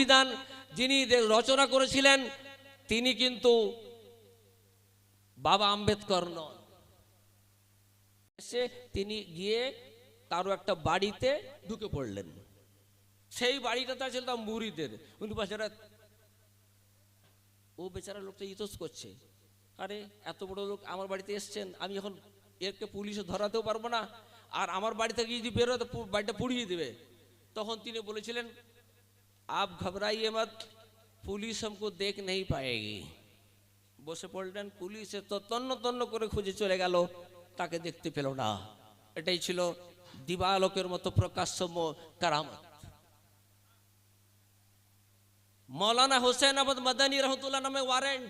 সংবিধান যিনি রচনা করেছিলেন, তিনি কিন্তু বাবা আম্বেদকর নন। এসে তিনি গিয়ে কারও একটা বাড়িতে ঢুকে পড়লেন। সেই বাড়িটা তার ছিল তার মুড়িদের। উনি বেচারা ও বেচারা লোকটা ইতস করছে। আরে, এত বড় লোক আমার বাড়িতে এসছেন, আমি এখন এরকে পুলিশে ধরাতেও পারব না। আর আমার বাড়ি থেকে যদি বেরোয়, তো বাড়িটা পুড়িয়ে দেবে। তখন তিনি বলেছিলেন আপ ঘবরাইয়ে মত পুলিশ हमको দেখ নেই পায়েগি বসে পড়লেন পুলিশে তো তন্ন তন্ন করে খুঁজে চলে গেল তাকে দেখতে পেল না এটাই ছিল দিবালোকের মতো প্রকাশ্যম কারামত মৌলানা হোসেন আহমদ মাদানী রহমতুল্লাহ নামে ওয়ারেন্ট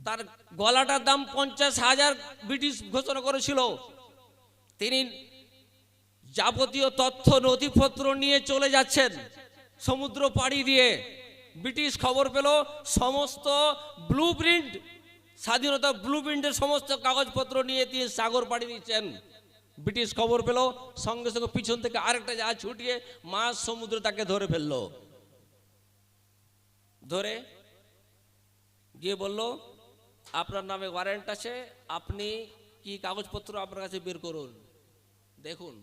তার গলাটার দাম পঞ্চাশ হাজার ব্রিটিশ ঘোষণা করেছিল তিনি যাবতীয় তথ্য নথিপত্র নিয়ে চলে যাচ্ছেন। সমুদ্র পাড়ি দিয়ে ব্রিটিশ খবর পেল, সমস্ত ব্লু প্রিন্ট স্বাধীনতা ব্লু প্রিন্টের সমস্ত কাগজপত্র নিয়ে তিনি সাগর পাড়ি দিচ্ছেন। ব্রিটিশ খবর পেল, সঙ্গে সঙ্গে পিছন থেকে আরেকটা জাহাজ ছুটিয়ে মাছ সমুদ্র তাকে ধরে ফেলল। ধরে গিয়ে বলল, আপনার নামে ওয়ারেন্ট আছে, আপনি কি কাগজপত্র আপনার কাছে বের করুন? দেখুন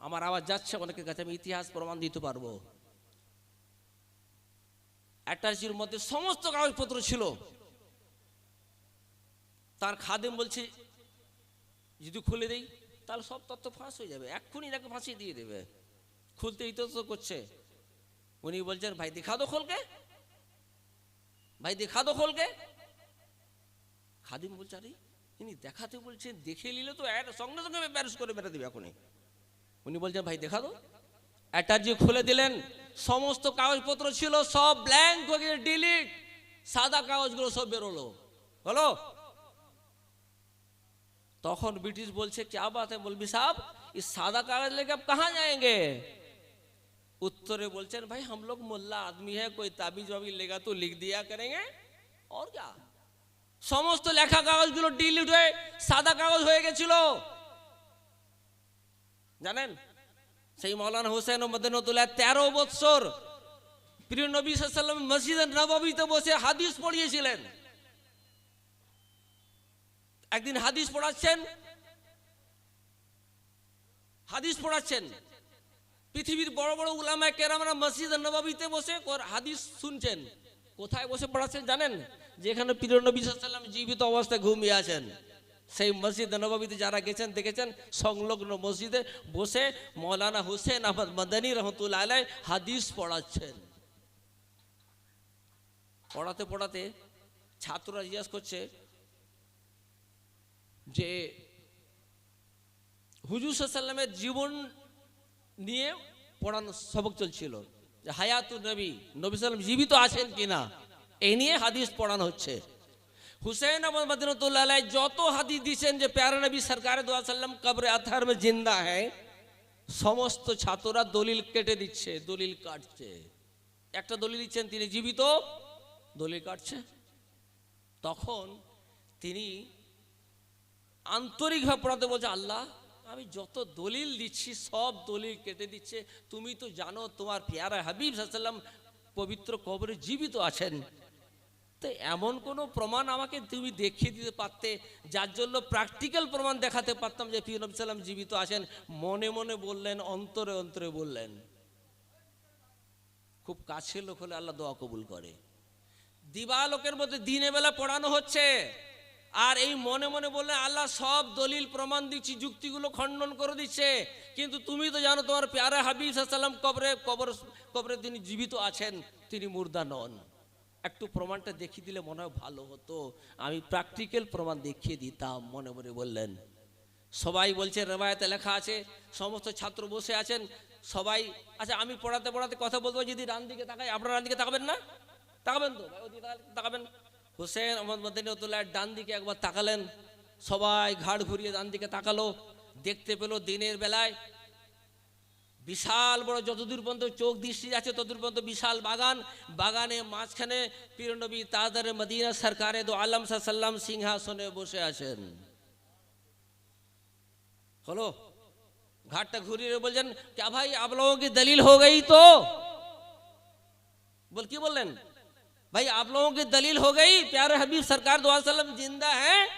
আমার আওয়াজ যাচ্ছে অনেকের কাছে, আমি ইতিহাস প্রমাণ দিতে পারব। অ্যাটাচির মধ্যে সমস্ত কাগজপত্র ছিল। তার খাদেম বলছে, যদি খুলে দেই, তাহলে সব তথ্য ফাঁস হয়ে যাবে। এক্ষুনি তাকে ফাঁসি দিয়ে দেবে। খুলতে ইতস্ত করছে। উনি বলছেন, ভাই, দেখা দো খোলকে। ভাই, দেখা দো খোলকে। খাদিম বলছে, আরে, ইনি দেখাতে বলছেন, দেখে নিলে তো সঙ্গে সঙ্গে ব্যারেজ করে বেড়ে দেবে এখনই। উনি বলছেন, ভাই, দেখা তো। অ্যাটার্জি খুলে দিলেন, সমস্ত কাগজপত্র ছিল, সব ব্ল্যাঙ্ক হয়ে গেছে ডিলিট সাদা কাগজগুলো সব বেরোলো। হলো তখন ব্রিটিশ বলছে চা বাত বলবি সাহ এই সাদা কাগজ লেগে আপ কাহা যায়গে উত্তরে বলছেন, ভাই हम লোক মোল্লা আদমি है कोई তাবিজ वाबीज लेगा তো লিখ দিয়া करेंगे और সমস্ত লেখা কাগজগুলো ডিলিট হয়ে সাদা কাগজ হয়ে গেছিল। জানেন? সেই মৌলানা হোসেন মদিনতুল্লাহ তেরো বৎসর প্রিয় নবী সাল্লাম মসজিদ নবাবিতে বসে হাদিস পড়িয়েছিলেন। একদিন হাদিস পড়াচ্ছেন হাদিস পড়াচ্ছেন। পৃথিবীর বড় বড় উলামায় কেরামরা মসজিদ নবাবিতে বসে হাদিস শুনছেন। কোথায় বসে পড়াচ্ছেন জানেন? যেখানে প্রিয় নবী সাল্লাম জীবিত অবস্থায় ঘুমিয়ে আছেন। সেই মসজিদ নবাবিতে যারা গেছেন, দেখেছেন? সংলগ্ন মসজিদে বসে মৌলানা হোসেন আহমদ মদানী রহমতুল্লাহ আলাই হাদিস পড়াচ্ছেন। পড়াতে পড়াতে ছাত্ররা জিজ্ঞাসা করছে যে, হুজুর সাল্লামের জীবন নিয়ে পড়ানো সবক চলছিল। যে হায়াতু নবী নবী সাল্লাম জীবিত আছেন কিনা? এই নিয়ে হাদিস পড়ানো হচ্ছে। হুসেন আহমদ মদিনতুল্লাহ যত হাদিস দিয়েছেন যে প্যারা নবী সরকার দোয়া সাল্লাম কবরে আথার মে জিন্দা হ্যাঁ সমস্ত ছাত্ররা দলিল কেটে দিচ্ছে, দলিল কাটছে। একটা দলিল দিচ্ছেন, তিনি জীবিত, দলিল কাটছে। তখন তিনি আন্তরিকভাবে পড়াতে বলছে, আল্লাহ, আমি যত দলিল দিচ্ছি, সব দলিল কেটে দিচ্ছে। তুমি তো জানো, তোমার পেয়ারা হাবিব সাল্লাম পবিত্র কবরে জীবিত আছেন। তো এমন কোনো প্রমাণ আমাকে তুমি দেখিয়ে দিতে পারতে, যার জন্য প্র্যাকটিক্যাল প্রমাণ দেখাতে পারতাম যে পীর নবী সাল্লাম জীবিত আছেন, মনে মনে বললেন, অন্তরে অন্তরে বললেন। খুব কাছের লোক হলে আল্লাহ দোয়া কবুল করে। দিবালোকের মধ্যে দিনে বেলা পড়ানো হচ্ছে, আর এই মনে মনে বললে আল্লাহ সব দলিল প্রমাণ দিচ্ছি, যুক্তিগুলো খণ্ডন করে দিচ্ছে। কিন্তু তুমি তো জানো তোমার প্যারা হাবিব সাল্লাম কবরে কবর, কবরে তিনি জীবিত আছেন, তিনি মুর্দা নন। একটু প্রমাণটা দেখিয়ে দিলে মনে হয় ভালো হতো। আমি প্র্যাকটিক্যাল প্রমাণ দেখিয়ে দিতাম, মনে মনে বললেন। সবাই বলছে রেবায়তে লেখা আছে, সমস্ত ছাত্র বসে আছেন, সবাই আচ্ছা আমি পড়াতে পড়াতে কথা বলব, যদি ডান দিকে তাকাই, আপনার ডান দিকে তাকাবেন না? তাকাবেন তো? তাকাবেন। হোসেন আহমদ মদিনতুল্লাহ ডান দিকে একবার তাকালেন। সবাই ঘাড় ঘুরিয়ে ডান দিকে তাকালো। দেখতে পেল দিনের বেলায় विशाल बड़ जत दूर पर्त चोख दृष्टि जादूर पर्त विशाल बागान बागान मजखने पीरनबी तर मदीना सरकार आलम सल्लम सिंहासने बसे आलो घाट घूरिए बोल क्या भाई आप लोगों की दलील हो गई तो बोल की बोल भाई आप लोगों की दलील हो गई प्यारे हबीब सरकार ज़िंदा है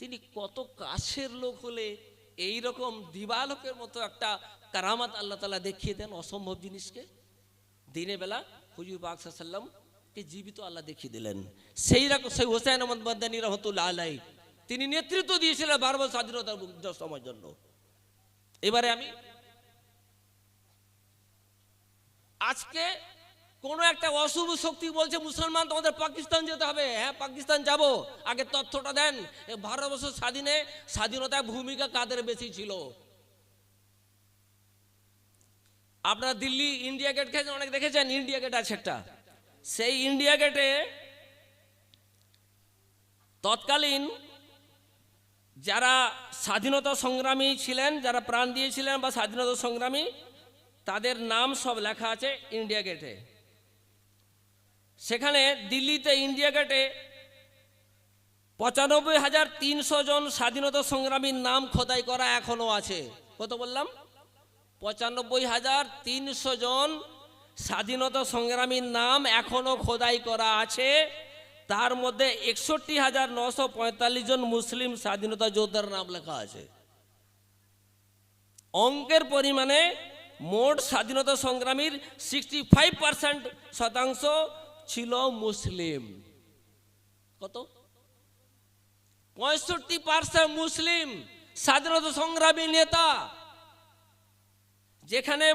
कत तो का लोक हमें এই রকম দিবালোকের মতো একটা কারামাত আল্লাহ তালা দেখিয়ে দেন অসম্ভব জিনিসকে। দিনের বেলা হুজুর পাক সাল্লাম কে জীবিত আল্লাহ দেখিয়ে দিলেন। সেই রকম সেই হোসেন আহমদ মাদানী রহমতুল্লাহ আলাই তিনি নেতৃত্ব দিয়েছিলেন বারো বছর স্বাধীনতার সময়ের জন্য। এবারে আমি আজকে কোন একটা অশুভ শক্তি বলছে, মুসলমান, তোমাদের পাকিস্তান যেতে হবে। হ্যাঁ পাকিস্তান যাব। আগে তথ্যটা দেন। ভারতবর্ষ স্বাধীনে স্বাধীনতার ভূমিকা কাদের বেশি ছিল? আপনারা দিল্লি ইন্ডিয়া গেট খেয়েছেন, অনেক দেখেছেন? ইন্ডিয়া গেট আছে একটা। সেই ইন্ডিয়া গেটে তৎকালীন যারা স্বাধীনতা সংগ্রামী ছিলেন, যারা প্রাণ দিয়েছিলেন বা স্বাধীনতা সংগ্রামী, তাদের নাম সব লেখা আছে ইন্ডিয়া গেটে। সেখানে দিল্লিতে ইন্ডিয়া গেটে পঁচানব্বই হাজার তিনশো জন স্বাধীনতা সংগ্রামীর নাম খোদাই করা এখনও আছে। কত বললাম? পঁচানব্বই হাজার তিনশো জন স্বাধীনতা সংগ্রামীর নাম এখনও খোদাই করা আছে। তার মধ্যে একষট্টি হাজার নশো পঁয়তাল্লিশ জন মুসলিম স্বাধীনতা যোদ্ধার নাম লেখা আছে। অঙ্কের পরিমাণে মোট স্বাধীনতা সংগ্রামীর সিক্সটি ফাইভ পার্সেন্ট শতাংশ ছিল মুসলিম। কত? পঁয়ষট্টি পার্সেন্ট মুসলিম স্বাধীনতা সংগ্রামী নেতা। যেখানে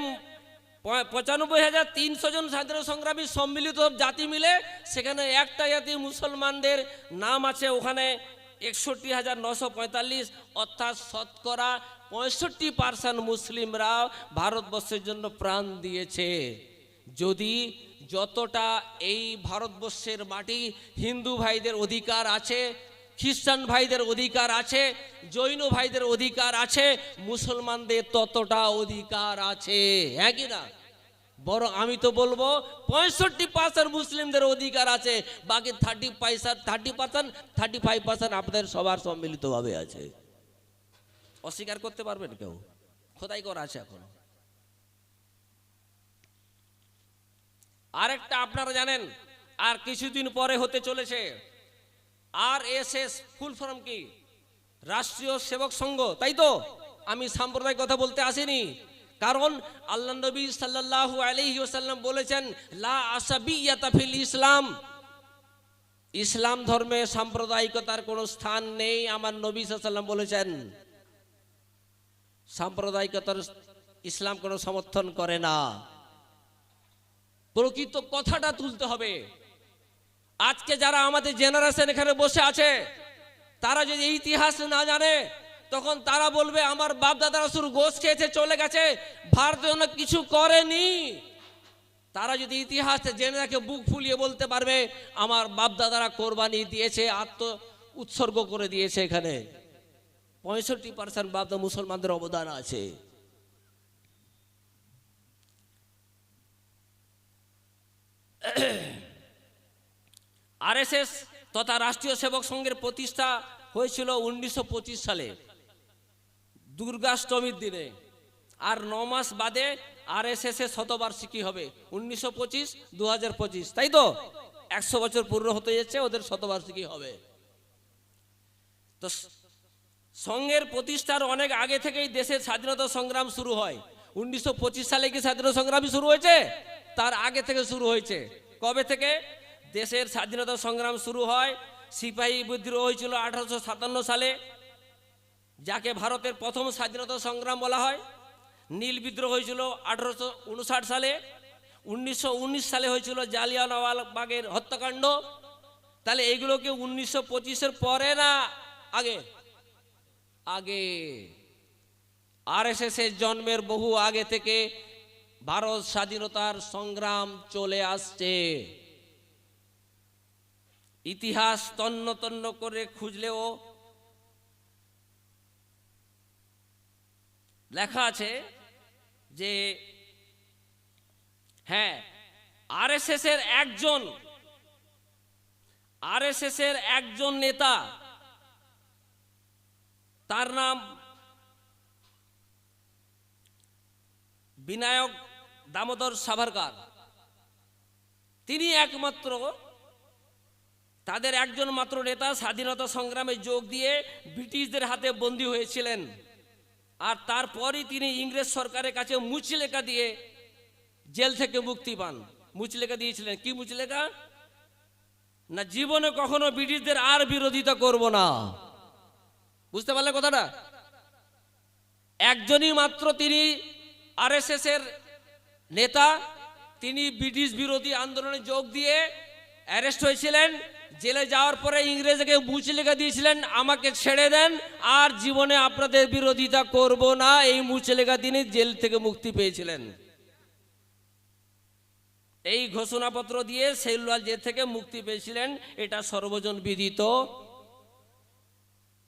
পঁচানব্বই হাজার তিনশো জন স্বাধীনতা সংগ্রামী সম্মিলিত জাতি মিলে সেখানে একটা জাতি মুসলমানদের নাম আছে, ওখানে একষট্টি হাজার নশো পঁয়তাল্লিশ। অর্থাৎ শতকরা পঁয়ষট্টি পার্সেন্ট মুসলিমরা ভারতবর্ষের জন্য প্রাণ দিয়েছে। যদি যতটা এই ভারতবর্ষের মাটি হিন্দু ভাইদের অধিকার আছে, খ্রিস্টান ভাইদের অধিকার আছে, জৈন ভাইদের অধিকার আছে, মুসলমানদের ততটা অধিকার আছে হ্যাঁ না? বড় আমি তো বলব, পঁয়ষট্টি পার্সেন্ট মুসলিমদের অধিকার আছে, বাকি thirty percent thirty percent thirty five percent আপনাদের সবার সম্মিলিতভাবে আছে। অস্বীকার করতে পারবেন কেউ? খোদাই করা আছে এখন। আরেকটা আপনারা জানেন, আর কিছুদিন পরে হতে চলেছে। R S S full form কি? রাষ্ট্রীয় সেবক সংঘ, তাই তো? আমি সাম্প্রদায়িক কথা বলতে আসিনি। কারণ আল্লাহ নবী সাল্লাল্লাহু আলাইহি ওয়াসাল্লাম বলেছেন, লা আসাবিয়াতা ফিল ইসলাম। ইসলাম ধর্মে সাম্প্রদায়িকতার কোনো স্থান নেই, আমার নবী সাল্লাম বলেছেন। সাম্প্রদায়িকতার ইসলাম কোনো সমর্থন করে না। প্রকৃত কথাটা তুলতে হবে। আজকে যারা আমাদের জেনারেশন এখানে বসে আছে, তারা যদি ইতিহাস না জানে, তখন তারা বলবে, আমার বাপ দাদারা শুরু গোস খেয়েছে, চলে গেছে ভারত কিছু করেনি। তারা যদি ইতিহাস জেনে রাখে, বুক ফুলিয়ে বলতে পারবে, আমার বাপ দাদারা কোরবানি দিয়েছে, আত্ম উৎসর্গ করে দিয়েছে এখানে। পঁয়ষট্টি পার্সেন্ট বাপদা মুসলমানদের অবদান আছে। আরএসএস তথা রাষ্ট্রীয় সেবক সংঘের প্রতিষ্ঠা হয়েছিল উনিশশো পঁচিশ সালে, দুর্গাষ্টমীর দিনে। আর ন মাস বাদে আরএসএস এর শতবার্ষিকী হবে, উনিশশো পঁচিশ দু তাই তো? একশো বছর পূর্ণ হতে যাচ্ছে, ওদের শতবার্ষিকী হবে। তো সংঘের প্রতিষ্ঠার অনেক আগে থেকেই দেশের স্বাধীনতা সংগ্রাম শুরু হয়। উনিশশো পঁচিশ সালে কি স্বাধীনতা সংগ্রামী শুরু হয়েছে? তার আগে থেকে শুরু হয়েছে। কবে থেকে? দেশের স্বাধীনতা সংগ্রাম শুরু হয় সিপাহী বিদ্রোহ হয়েছিল আঠারোশো সাতান্ন সালে, যাকে ভারতের প্রথম স্বাধীনতা সংগ্রাম বলা হয়। নীল বিদ্রোহ হয়েছিল আঠারোশো উনষাট সালে, উনিশশো উনিশ সালে হয়েছিল জালিয়ানওয়ালবাগের হত্যাকাণ্ড। তাহলে এইগুলোকে উনিশশো পঁচিশের পরে না আগে? আগে। আরএসএস এর জন্মের বহু আগে থেকে ভারত স্বাধীনতার সংগ্রাম চলে আসছে। ইতিহাস তন্ন তন্ন করে খুঁজলেও লেখা আছে যে হ্যাঁ আরএসএস এর একজন আরএসএস এর একজন নেতা, তার নাম বিনায়ক দামোদর সাভারকার। তিনি একমাত্র তাদের একজন মাত্র নেতা স্বাধীনতা সংগ্রামে যোগ দিয়ে ব্রিটিশদের হাতে বন্দী হয়েছিলেন। আর তারপরই তিনি ইংরেজ সরকারের কাছে মুচলেখা দিয়ে জেল থেকে মুক্তি পান। মুচলেখা দিয়েছিলেন। কি মুচলেখা? না, জীবনে কখনো ব্রিটিশদের আর বিরোধিতা করব না। বুঝতে পারলে কথাটা? একজনই মাত্র তিনি আরএসএস এর নেতা, তিনি ব্রিটিশ বিরোধী আন্দোলনে যোগ দিয়ে অ্যারেস্ট হয়েছিলেন। জেলে যাওয়ার পরে ইংরেজকে মুচি লেখা দিয়েছিলেন, আমাকে ছেড়ে দেন, আর জীবনে আপনাদের বিরোধিতা করব না। এই মুচি লেখা তিনি জেল থেকে মুক্তি পেয়েছিলেন। এই ঘোষণাপত্র দিয়ে সেলুলার জেল থেকে মুক্তি পেয়েছিলেন, এটা সর্বজন বিদিত।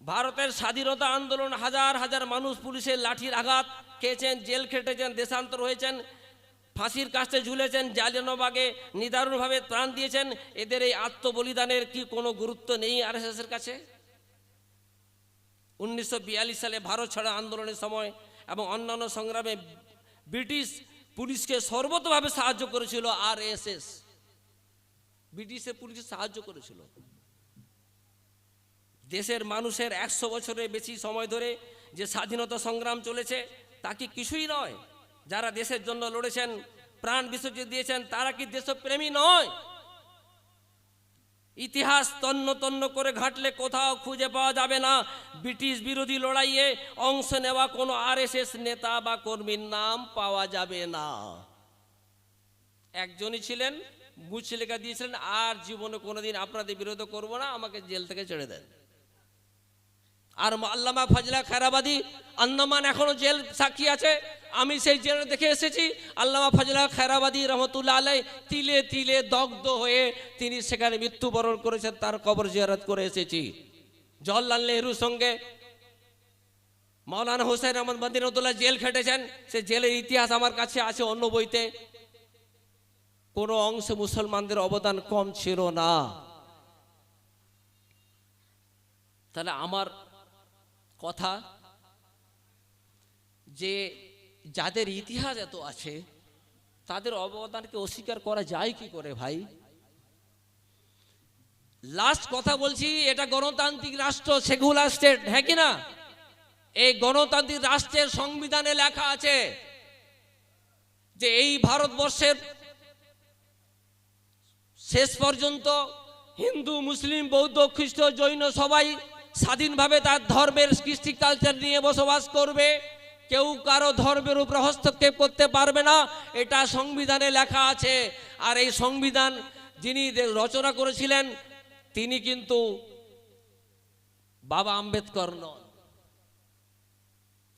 ভারতের স্বাধীনতা আন্দোলন হাজার হাজার মানুষ পুলিশের লাঠির আঘাত খেয়েছেন, জেল খেটেছেন, দেশান্তর হয়েছেন। ফাঁসির কাছে ঝুলেছেন জালিয়ানবাগে নিদারুণভাবে প্রাণ দিয়েছেন। এদের এই আত্মবলিদানের কি কোনো গুরুত্ব নেই আরএসএস এর কাছে? উনিশশো বিয়াল্লিশ সালে ভারত ছাড়া আন্দোলনের সময় এবং অন্যান্য সংগ্রামে ব্রিটিশ পুলিশকে সর্বতভাবে সাহায্য করেছিল আর এস এস ব্রিটিশের পুলিশকে সাহায্য করেছিল। দেশের মানুষের একশো বছরের বেশি সময় ধরে যে স্বাধীনতা সংগ্রাম চলেছে, তা কি কিছুই নয়। যারা দেশের জন্য লড়েছেন, প্রাণ বিসর্জন দিয়েছেন, তারা কি দেশপ্রেমী নয়? ইতিহাস তন্ন তন্ন করে ঘাটলে কোথাও খুঁজে পাওয়া যাবে না। ব্রিটিশ বিরোধী লড়াইয়ে অংশ নেওয়া কোনো আরএসএস নেতা বা কর্মীর নাম পাওয়া যাবে না। একজনই ছিলেন মুছে লেখা দিয়েছিলেন, আর জীবনে কোনোদিন আপনাদের বিরোধ করব না, আমাকে জেল থেকে ছেড়ে দেন। আর আল্লামা ফাজলা খারাবাদি আন্দামান এখনও জেল সাক্ষী আছে আমি সেই জেলে দেখে এসেছি, আল্লামা ফাজলা খারাবাদি রহমতুল্লাহ আলাই তিলে তিলে দগ্ধ হয়ে তিনি সেখানে মৃত্যুবরণ করেছেন, তার কবর জিয়ারত করে এসেছি। জওয়াহরলাল নেহরুর সঙ্গে মৌলানা হোসেন আহমদ মদিনতুল্লাহ জেল খেটেছেন, সে জেলের ইতিহাস আমার কাছে আছে অন্য বইতে। কোনো অংশে মুসলমানদের অবদান কম ছিল না। তাহলে আমার কথা যে যাদের ইতিহাস এত আছে, তাদের অবদানকে অস্বীকার করা যায় কি করে ভাই? লাস্ট কথা বলছি, এটা গণতান্ত্রিক রাষ্ট্র সেকুলার স্টেট হ্যাঁ কি না? এই গণতান্ত্রিক রাষ্ট্রের সংবিধানে লেখা আছে যে এই ভারতবর্ষের শেষ পর্যন্ত হিন্দু, মুসলিম, বৌদ্ধ, খ্রিস্ট, জৈন সবাই স্বাধীনভাবে তার ধর্মের কৃষ্টি কালচার নিয়ে বসবাস করবে। কেউ কারও ধর্মের উপরে হস্তক্ষেপ করতে পারবে না। এটা সংবিধানে লেখা আছে। আর এই সংবিধান যিনি রচনা করেছিলেন, তিনি কিন্তু বাবা আম্বেদকর নন।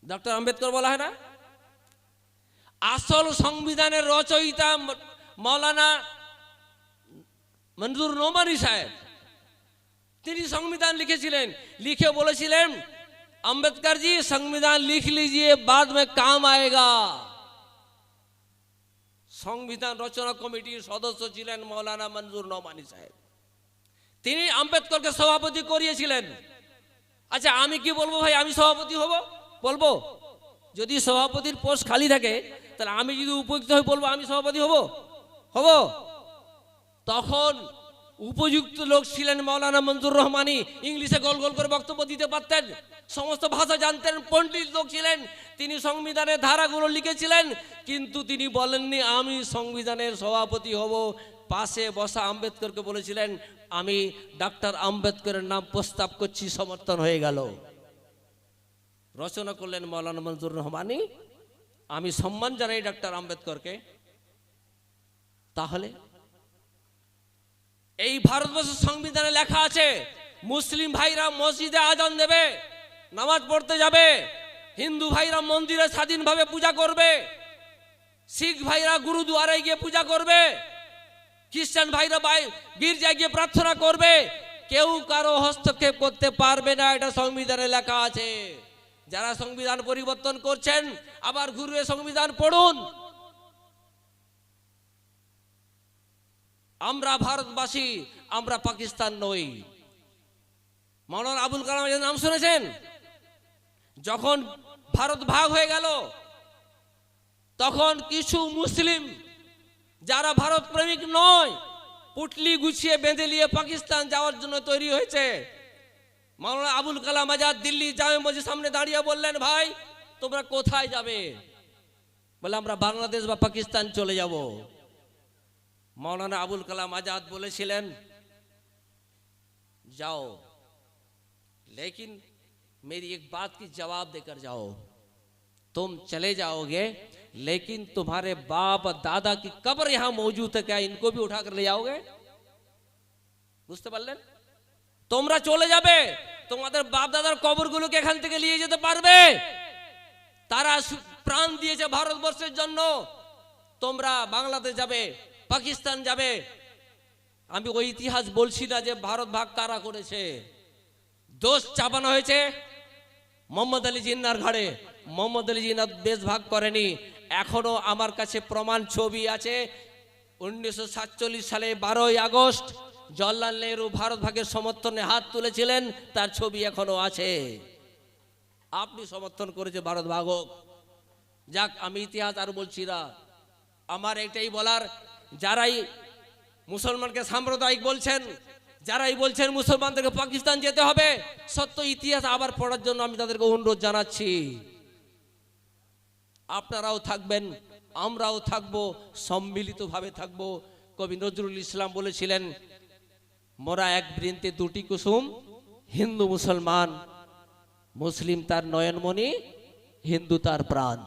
ডক্টর আম্বেদকর বলা হয় না? আসল সংবিধানের রচয়িতা মৌলানা মঞ্জুর নোমানি সাহেব। তিনি সংবিধান লিখেছিলেন। লিখে বলেছিলেন अंबेडकर जी संविधान लिख लीजिए बाद में काम आएगा সংবিধান রচনা কমিটির সদস্য ছিলেন মৌলানা মঞ্জুর নোমানি সাহেব তিনি আম্বেদকরকে সভাপতি করিয়েছিলেন আচ্ছা আমি কি বলবো ভাই আমি সভাপতি হব বলবো যদি সভাপতির পোস্ট খালি থাকে তাহলে আমি যদি উপযুক্ত হয়ে বলবো আমি সভাপতি হব হব তখন উপযুক্ত লোক ছিলেন মৌলানা মঞ্জুর রহমানি। ইংলিশে গোল গোল করে বক্তব্য দিতে পারতেন। সমস্ত ভাষা জানতেন, পণ্ডিত লোক ছিলেন। তিনি সংবিধানের ধারাগুলো লিখেছিলেন, কিন্তু তিনি বলেননি, আমি সংবিধানের সভাপতি হব। পাশে বসা আম্বেদকরকে বলেছিলেন, আমি ডাক্তার আম্বেদকরের নাম প্রস্তাব করছি, সমর্থন হয়ে গেল। রচনা করলেন মৌলানা মঞ্জুর রহমানি। আমি সম্মান জানাই ডাক্তার আম্বেদকরকে। তাহলে এই ভারতবর্ষের সংবিধানে লেখা আছে, মুসলিম ভাইরা মসজিদে আজান দেবে, নামাজ পড়তে যাবে, হিন্দু ভাইরা মন্দিরে স্বাধীনভাবে পূজা করবে, শিখ ভাইরা গুরুদুয়ারে গিয়ে পূজা করবে, খ্রিস্টান ভাইরা ভাই গির্জায় গিয়ে প্রার্থনা করবে, কেউ কারও হস্তক্ষেপ করতে পারবে না, এটা সংবিধানে লেখা আছে। যারা সংবিধান পরিবর্তন করছেন, আবার ঘুরে সংবিধান পড়ুন। আমরা ভারতবাসী, আমরা পাকিস্তান নই। মৌলানা আবুল কালাম নাম শুনেছেন? যখন ভারত ভাগ হয়ে গেল, তখন কিছু মুসলিম যারা ভারত প্রেমিক নয়, পুটলি গুছিয়ে বেঁধে নিয়ে পাকিস্তান যাওয়ার জন্য তৈরি হয়েছে। মাওলানা আবুল কালাম আজাদ দিল্লি জামে মসজিদ সামনে দাঁড়িয়ে বললেন, ভাই, তোমরা কোথায় যাবে? বলে, আমরা বাংলাদেশ বা পাকিস্তান চলে যাব। মৌলানা আবুল কালাম আজাদ বলেছিলেন जाओ लेकिन मेरी एक बात की जवाब देकर जाओ तुम चले जाओगे लेकिन तुम्हारे बाप और दादा की कब्र यहां मौजूद है क्या इनको भी उठाकर ले जाओगे বুঝতে পারলেন তোমরা চলে যাবে তোমাদের বাপ দাদার কবরগুলোকে এখান থেকে নিয়ে যেতে পারবে তারা সু- প্রাণ দিয়েছে ভারতবর্ষের জন্য তোমরা বাংলাদেশ যাবে পাকিস্তান যাবে। আমি ওই ইতিহাস বলছি না যে ভারত ভাগ কারা করেছে। দোষ চাপানো হয়েছে মোহাম্মদ আলী জিন্নার ঘাড়ে। মোহাম্মদ আলী জিন্নার দেশ ভাগ করেনি। এখনও আমার কাছে প্রমাণ ছবি আছে। উনিশশো সাতচল্লিশ সালে বারোই আগস্ট জওয়াহরলাল নেহরু ভারত ভাগের সমর্থনে হাত তুলেছিলেন। তার ছবি এখনও আছে। আপনি সমর্থন করেছে ভারত ভাগ যাক, আমি ইতিহাস আর বলছি না। আমার এটাই বলার যারাই মুসলমানকে সাম্প্রদায়িক বলছেন, যারাই বলছেন মুসলমানদেরকে পাকিস্তান যেতে হবে, সত্য ইতিহাস আবার পড়ার জন্য আমি তাদেরকে অনুরোধ জানাচ্ছি। আপনারাও থাকবেন, আমরাও থাকব, সম্মিলিতভাবে থাকব। কবি নজরুল ইসলাম বলেছিলেন, মোরা এক বৃন্তে দুটি কুসুম, হিন্দু মুসলমান, মুসলিম তার নয়নমণি, হিন্দু তার প্রাণ।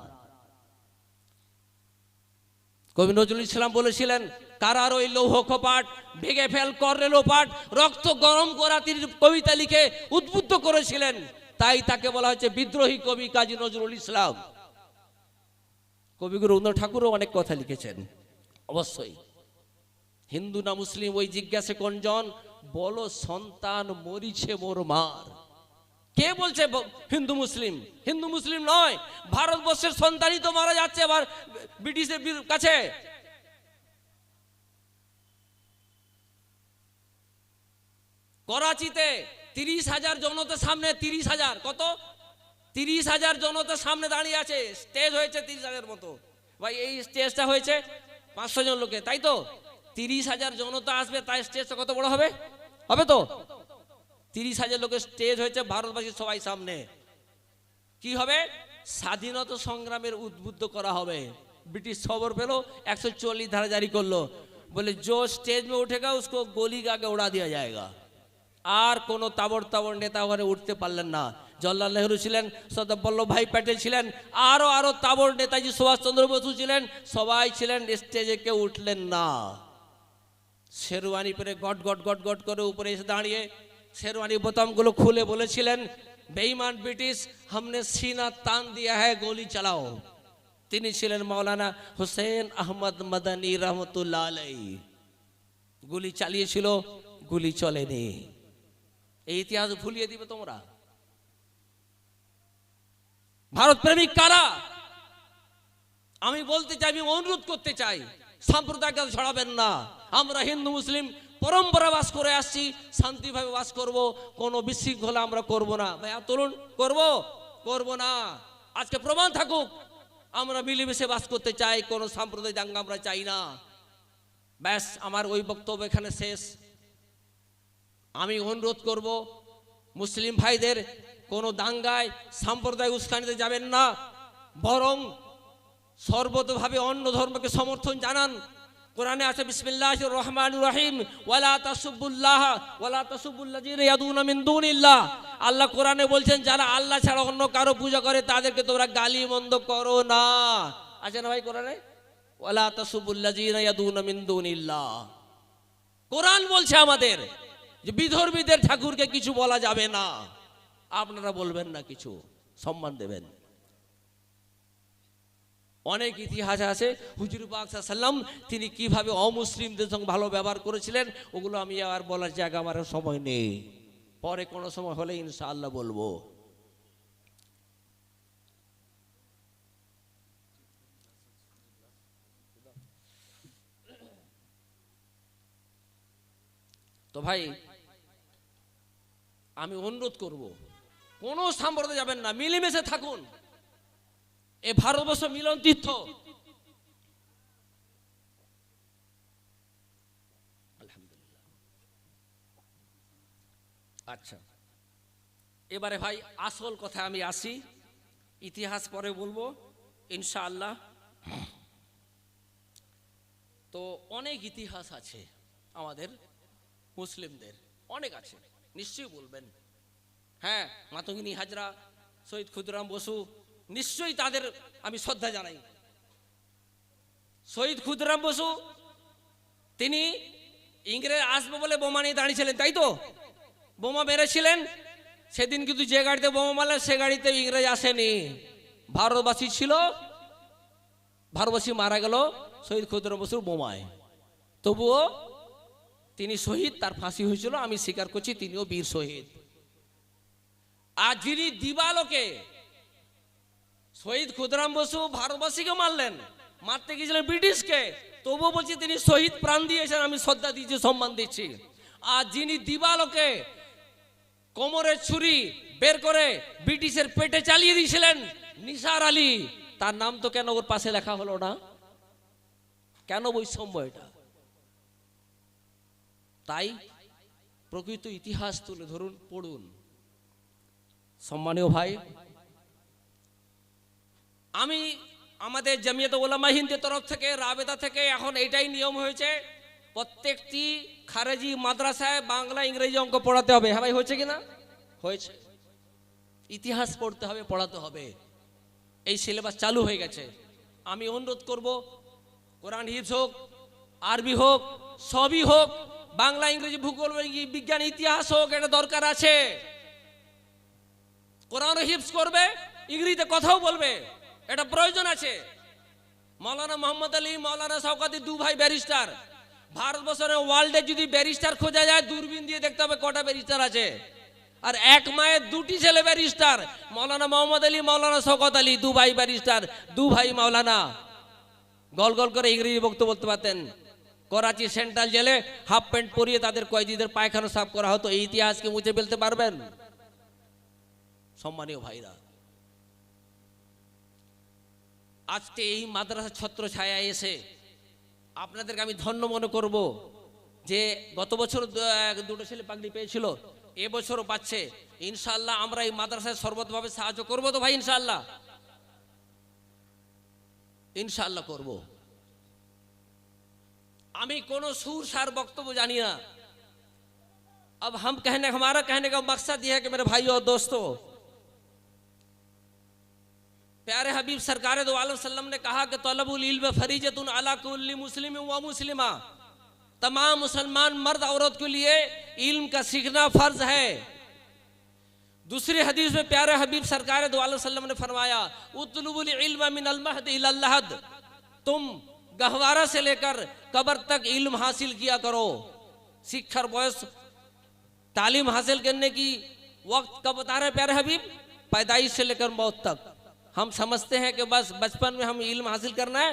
কবি নজরুল ইসলাম বলেছিলেন কারার ওই লৌহ কপাট ভেঙে ফেল করলে লোপাট, রক্ত গরম করা তিনি কবিতা লিখে উদ্বুদ্ধ করেছিলেন? তাই তাকে বলা হচ্ছে বিদ্রোহী কবি কাজী নজরুল ইসলাম। কবিগুরু রবীন্দ্র ঠাকুরও অনেক কথা লিখেছেন, অবশ্যই। হিন্দু না মুসলিম, ওই জিজ্ঞাসে কোনজন, বলো সন্তান মরিছে মোর মার। কে বলছে হিন্দু মুসলিম? হিন্দু মুসলিম নয়। ভারতবর্ষের সন্তানই তো মারা যাচ্ছে আবার ব্রিটিশের কাছে। করাচিতে তিরিশ হাজার জনতার সামনে, তিরিশ হাজার, কত? তিরিশ হাজার জনতার সামনে দাঁড়িয়ে আছে। স্টেজ হয়েছে তিরিশ হাজার মতো। ভাই, এই স্টেজটা হয়েছে পাঁচশো জন লোকে তাই তো? তিরিশ হাজার জনতা আসবে, তাই স্টেজটা কত বড় হবে? হবে তো? তিরিশ হাজার লোকের স্টেজ হয়েছে ভারতবাসীর সবাই সামনে। কি হবে? স্বাধীনতা সংগ্রামের উদ্বুদ্ধ করা হবে। ব্রিটিশ খবর পেল, একশো চল্লিশ ধারা জারি করল। বলে, জো স্টেজ মে উঠেগা, উসকো গলি গাকে উড়া দিয়া যায়গা। আর কোনো তাবর তাবর নেতা ঘরে উঠতে পারলেন না। জওয়াহরলাল নেহরু ছিলেন, সর্দার বল্লভভাই প্যাটেল ছিলেন আরও আরও তাবর নেতাজি সুভাষচন্দ্র বসু ছিলেন, সবাই ছিলেন স্টেজে কেউ উঠলেন না। শেরওয়ানি পরে গট গট গট গট করে উপরে এসে দাঁড়িয়ে শেরওয়ানি বোতামগুলো খুলে বলেছিলেন বেইমান ব্রিটিশ, হামনে সিনা তান দিয়া হ্যাঁ গলি চালাও। তিনি ছিলেন মৌলানা হুসেন আহমদ মাদানী রহমতুল্লাহ আলাই গুলি চালিয়েছিল, গুলি চলেনি। এই ইতিহাস ভুলিয়ে দিবে তোমরা। ভারত প্রেমিক কারা? আমি বলতে চাই, আমি অনুরোধ করতে চাই সাম্প্রদায়িক ছড়াবেন না। আমরা হিন্দু, মুসলিম পরম্পরা বাস করে আসছি শান্তিভাবে বাস করব, কোনো বিশৃঙ্খলা আমরা করব না। ভাইয়া তরুণ করব? করব না। আজকে প্রমাণ থাকুক, আমরা মিলেমিশে বাস করতে চাই, কোনো সাম্প্রদায়িক দাঙ্গা আমরা চাই না। ব্যাস, আমার ওই বক্তব্য এখানে শেষ। আমি অনুরোধ করব, মুসলিম ভাইদের কোনো দাঙ্গায়, সাম্প্রদায়িক উস্কানিতে যাবেন না, বরং সর্বতভাবে অন্য ধর্মকে সমর্থন জানান। কোরআনে আছে বিসমিল্লাহ রহমান রহিম, ওয়ালা তাসুবুল্লাহ, ওয়ালা তাসুবুল্লাযিনা ইয়াদুনা মিন দুনিল্লাহ। আল্লাহ কোরআনে বলছেন, যারা আল্লাহ ছাড়া অন্য কারও পূজা করে, তাদেরকে তোমরা গালি মন্দ করো না। আছে না ভাই কোরআনে? ওয়ালা তাসুবুল্লাযিনা ইয়াদুনা মিন দুনিল্লাহ। কোরআন বলছে আমাদের যে বিধর্মীদের ঠাকুরকে কিছু বলা যাবে না। আপনারা বলবেন না কিছু, সম্মান দেবেন। অনেক ইতিহাস আছে। হুজুর সাল্লাম তিনি কীভাবে অমুসলিমদের সঙ্গে ভালো ব্যবহার করেছিলেন, ওগুলো আমি আর বলার জায়গা আমার সময় নেই। পরে কোনো সময় হলে ইনশাআল্লাহ বলব। তো ভাই, আমি অনুরোধ করব, কোনো সাম্প্রদায় যাবেন না, মিলেমিশে থাকুন। এ ভারতবর্ষ মিলন তীর্থ। আচ্ছা এবারে ভাই আসল কথা আমি আসি, ইতিহাস পরে বলব, ইনশাআল্লাহ। তো অনেক ইতিহাস আছে আমাদের, মুসলিমদের, অনেক আছে, নিশ্চয়ই বলবেন। হ্যাঁ মাতঙ্গিনী হাজরা শহীদ ক্ষুদিরাম বসু নিশ্চয়ই তাদের আমি শ্রদ্ধা জানাই। শহীদ ক্ষুদিরাম বসু, তিনি ইংরেজ আসবে বলে বোমা নিয়ে দাঁড়িয়েছিলেন, তাই তো? বোমা মেরেছিলেন, সেদিন কিন্তু যে গাড়িতে বোমা মারলেন, সে গাড়িতে ইংরেজ আসেনি। ভারতবাসী ছিল, ভারতবাসী মারা গেল শহীদ ক্ষুদিরাম বসুর বোমায়। তবুও তিনি শহীদ, তার ফাঁসি হয়েছিল, আমি স্বীকার করছি তিনিও বীর শহীদ। আর যিনি দিবালোকে শহীদ ক্ষুদিরাম বসু ভারতবাসীকে মারলেন। মারতে গিয়েছিলেন ব্রিটিশকে। তবুও বলছি তিনি শহীদ প্রাণ দিয়েছেন, আমি শ্রদ্ধা দিচ্ছি, সম্মান দিচ্ছি। আর যিনি দিবালোকে কোমরের ছুরি বের করে ব্রিটিশের পেটে চালিয়ে দিয়েছিলেন, নিসার আলী, তার নাম তো কেন ওর পাশে লেখা হলো না? কেন বৈষম্য এটা? তাই প্রকৃত ইতিহাস তুলে ধরুন, পড়ুন। সম্মানীয় ভাই আমি আমাদের জামিয়াত ওলামা হিন্দের তরফ থেকে, রাবেদা থেকে এখন এটাই নিয়ম হয়েছে, প্রত্যেকটি খারেজি মাদ্রাসায় বাংলা ইংরেজি অঙ্ক পড়াতে হবে। হ্যাঁ ভাই, হয়েছে কি না? হয়েছে। ইতিহাস পড়তে হবে, পড়াতে হবে। এই সিলেবাস চালু হয়ে গেছে। আমি অনুরোধ করব, কোরআন হিফস হোক, আরবি হোক, সবই হোক, বাংলা, ইংরেজি ভূগোল বিজ্ঞান, ইতিহাস হোক, এটা দরকার আছে। কোরআন হিফস করবে, ইংরেজিতে কথাও বলবে। এটা প্রয়োজন আছে। মৌলানা মোহাম্মদ আলী মৌলানা শওকাতি দু ভাই ব্যারিস্টার ভারতবর্ষের ওয়ার্ল্ডে যদি ব্যারিস্টার খোঁজা যায়, দূরবীন দিয়ে দেখতে হবে কটা ব্যারিস্টার আছে। আর এক মায়ের দুটি ছেলে ব্যারিস্টার মৌলানা মোহাম্মদ আলী মৌলানা শওকত আলী দু ভাই ব্যারিস্টার দু ভাই মৌলানা গল গল করে ইংরেজি বক্তব্য বলতে পারতেন। করাচি সেন্ট্রাল জেলে হাফ প্যান্ট পরিয়ে তাদের কয়েদিদের পায়খানা সাফ করা হতো। এই ইতিহাসকে মুছে ফেলতে পারবেন? সম্মানীয় ভাইরা আজকে এই মাদ্রাসা ছত্র ছায়া এসে আপনাদেরকে আমি ধন্য মনে করব যে গত বছর দু- এক দুটো ছেলে পাগড়ি পেয়েছিল এবছরও পাচ্ছে ইনশাল্লাহ আমরা এই মাদ্রাসায় সর্বতভাবে সাহায্য করব তো ভাই ইনশাল্লাহ ইনশাল্লাহ করব আমি কোন সুর সার বক্তব্য জানি না अब हम कहने हमारा कहने का मकसद यह है कि मेरे भाइयों और दोस्तों प्यारे हबीब, सरकार ने कहा कि तलबुल इल्म फरीजतुन अला कुल्ली मुस्लिम व मुस्लिमा। तमाम मुसलमान मर्द औरत के लिए इल्म का सीखना फ़र्ज़ है। दूसरी हदीस में प्यारे हबीब, सरकार ने फरमाया तुम गहवारा से लेकर कबर तक इल्म हासिल किया करो। शिक्षर बॉयस, तालीम हासिल करने की वक्त कब बता रहे प्यारे हबीब? पैदाइश से लेकर मौत तक। हम समझते हैं कि बस बचपन में हम इल्म हासिल करना है